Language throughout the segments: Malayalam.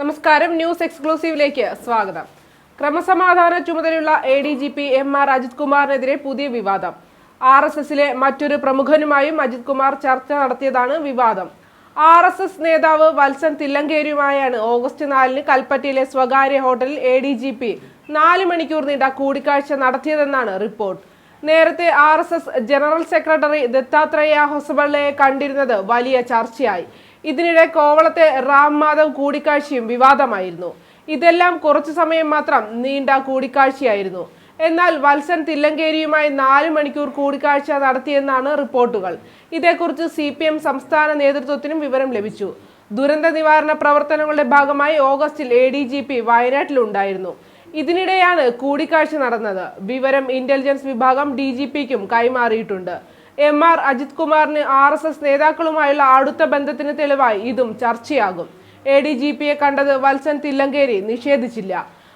നമസ്കാരം. ന്യൂസ് എക്സ്ക്ലൂസീവിലേക്ക് സ്വാഗതം. ക്രമസമാധാന ചുമതലയുള്ള A D G P M R Ajith കുമാറിനെതിരെ പുതിയ വിവാദം. ആർ എസ് എസിലെ മറ്റൊരു പ്രമുഖനുമായും അജിത് കുമാർ ചർച്ച നടത്തിയതാണ് വിവാദം. ആർ എസ് എസ് നേതാവ് വത്സൻ തില്ലങ്കേരിയുമായാണ് ഓഗസ്റ്റ് നാലിന് കൽപ്പറ്റയിലെ സ്വകാര്യ ഹോട്ടലിൽ എ ഡി ജി പി നാല് മണിക്കൂർ നീണ്ട കൂടിക്കാഴ്ച നടത്തിയതെന്നാണ് റിപ്പോർട്ട്. നേരത്തെ R S S general secretary Dattatreya ഹൊസബള്ളയെ കണ്ടിരുന്നത് വലിയ ചർച്ചയായി. ഇതിനിടെ കോവളത്തെ റാം മാധവ് കൂടിക്കാഴ്ചയും വിവാദമായിരുന്നു. ഇതെല്ലാം കുറച്ചു സമയം മാത്രം നീണ്ട കൂടിക്കാഴ്ചയായിരുന്നു. എന്നാൽ വത്സൻ തില്ലങ്കേരിയുമായി നാല് മണിക്കൂർ കൂടിക്കാഴ്ച നടത്തിയെന്നാണ് റിപ്പോർട്ടുകൾ. ഇതേക്കുറിച്ച് സി പി എം സംസ്ഥാന നേതൃത്വത്തിനും വിവരം ലഭിച്ചു. ദുരന്ത നിവാരണ പ്രവർത്തനങ്ങളുടെ ഭാഗമായി ഓഗസ്റ്റിൽ എ ഡി ജി പി വയനാട്ടിലുണ്ടായിരുന്നു. ഇതിനിടെയാണ് കൂടിക്കാഴ്ച നടന്നത്. വിവരം ഇന്റലിജൻസ് വിഭാഗം ഡി ജി പിക്കും കൈമാറിയിട്ടുണ്ട്. എം ആർ അജിത് കുമാറിന് ആർ എസ് എസ് നേതാക്കളുമായുള്ള അടുത്ത ബന്ധത്തിന് തെളിവായി ഇതും ചർച്ചയാകും. എ ഡി ജി പിയെ കണ്ടത് വത്സൻ തില്ലങ്കേരി നിഷേധിച്ചില്ല.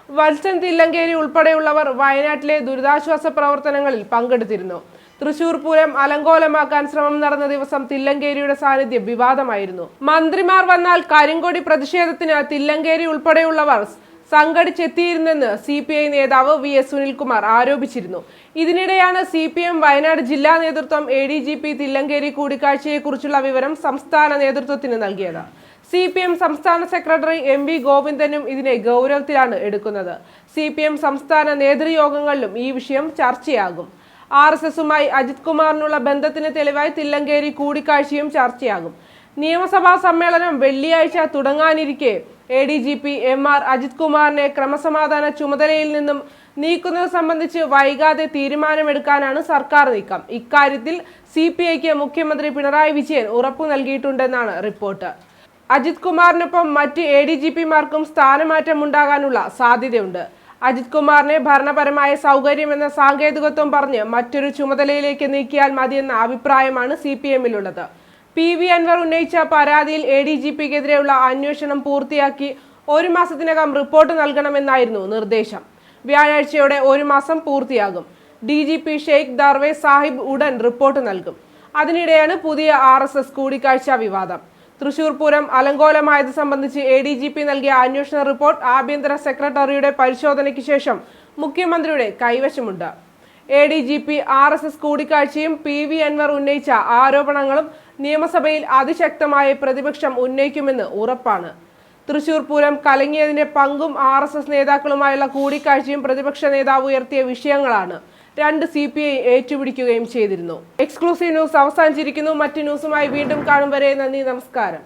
വത്സൻ തില്ലങ്കേരി ഉൾപ്പെടെയുള്ളവർ വയനാട്ടിലെ ദുരിതാശ്വാസ പ്രവർത്തനങ്ങളിൽ പങ്കെടുത്തിരുന്നു. തൃശൂർ പൂരം അലങ്കോലമാക്കാൻ ശ്രമം നടന്ന ദിവസം തില്ലങ്കേരിയുടെ സാന്നിധ്യം വിവാദമായിരുന്നു. മന്ത്രിമാർ വന്നാൽ കരിങ്കൊടി പ്രതിഷേധത്തിന് തില്ലങ്കേരി ഉൾപ്പെടെയുള്ളവർ സംഘടിച്ചെത്തിയിരുന്നെന്ന് സി പി ഐ നേതാവ് വി എസ് സുനിൽകുമാർ ആരോപിച്ചിരുന്നു. ഇതിനിടെയാണ് സി പി എം വയനാട് ജില്ലാ നേതൃത്വം A D G P Thillankeri കൂടിക്കാഴ്ചയെക്കുറിച്ചുള്ള വിവരം സംസ്ഥാന നേതൃത്വത്തിന് നൽകിയത്. സി പി എം സംസ്ഥാന സെക്രട്ടറി എം വി ഗോവിന്ദനും ഇതിനെ ഗൗരവത്തിലാണ് എടുക്കുന്നത്. സി പി എം സംസ്ഥാന നേതൃയോഗങ്ങളിലും ഈ വിഷയം ചർച്ചയാകും. ആർ എസ് എസുമായി അജിത് കുമാറിനുള്ള ബന്ധത്തിന് തെളിവായി തില്ലങ്കേരി കൂടിക്കാഴ്ചയും ചർച്ചയാകും. നിയമസഭാ സമ്മേളനം വെള്ളിയാഴ്ച തുടങ്ങാനിരിക്കെ. A D G P M R Ajith കുമാറിനെ ക്രമസമാധാന ചുമതലയിൽ നിന്നും നീക്കുന്നത് സംബന്ധിച്ച് വൈകാതെ തീരുമാനമെടുക്കാനാണ് സർക്കാർ നീക്കം. ഇക്കാര്യത്തിൽ സി പി ഐക്ക് മുഖ്യമന്ത്രി പിണറായി വിജയൻ ഉറപ്പു നൽകിയിട്ടുണ്ടെന്നാണ് റിപ്പോർട്ട്. അജിത് കുമാറിനൊപ്പം മറ്റ് എ ഡി ജി പിമാർക്കും സ്ഥാനമാറ്റം ഉണ്ടാകാനുള്ള സാധ്യതയുണ്ട്. അജിത് കുമാറിനെ ഭരണപരമായ സൗകര്യമെന്ന സാങ്കേതികത്വം പറഞ്ഞ് മറ്റൊരു ചുമതലയിലേക്ക് നീക്കിയാൽ മതിയെന്ന അഭിപ്രായമാണ് സി പി എമ്മിലുള്ളത്. പി വി അൻവർ ഉന്നയിച്ച പരാതിയിൽ എ ഡി ജി പിക്കെതിരെയുള്ള അന്വേഷണം പൂർത്തിയാക്കി ഒരു മാസത്തിനകം റിപ്പോർട്ട് നൽകണമെന്നായിരുന്നു നിർദ്ദേശം. വ്യാഴാഴ്ചയോടെ ഒരു മാസം പൂർത്തിയാകും. D G P Sheikh Darvesh Sahib ഉടൻ റിപ്പോർട്ട് നൽകും. അതിനിടെയാണ് പുതിയ ആർ എസ് എസ് കൂടിക്കാഴ്ച വിവാദം. തൃശൂർ പൂരം അലങ്കോലമായത് സംബന്ധിച്ച് എ ഡി ജി പി നൽകിയ അന്വേഷണ റിപ്പോർട്ട് ആഭ്യന്തര സെക്രട്ടറിയുടെ പരിശോധനയ്ക്ക് ശേഷം മുഖ്യമന്ത്രിയുടെ കൈവശമുണ്ട്. A D G P R S S കൂടിക്കാഴ്ചയും P V Anvar ഉന്നയിച്ച ആരോപണങ്ങളും നിയമസഭയിൽ അതിശക്തമായ പ്രതിപക്ഷം ഉന്നയിക്കുമെന്ന് ഉറപ്പാണ്. തൃശൂർ പൂരം കലങ്ങിയതിന്റെ പങ്കും ആർ എസ് എസ് നേതാക്കളുമായുള്ള കൂടിക്കാഴ്ചയും പ്രതിപക്ഷ നേതാവ് ഉയർത്തിയ വിഷയങ്ങളാണ് രണ്ട് സി പി ഐ ഏറ്റുപിടിക്കുകയും ചെയ്തിരുന്നു. എക്സ്ക്ലൂസീവ് ന്യൂസ് അവസാനിച്ചിരിക്കുന്നു. മറ്റു ന്യൂസുമായി വീണ്ടും കാണും വരെ. നന്ദി നമസ്കാരം.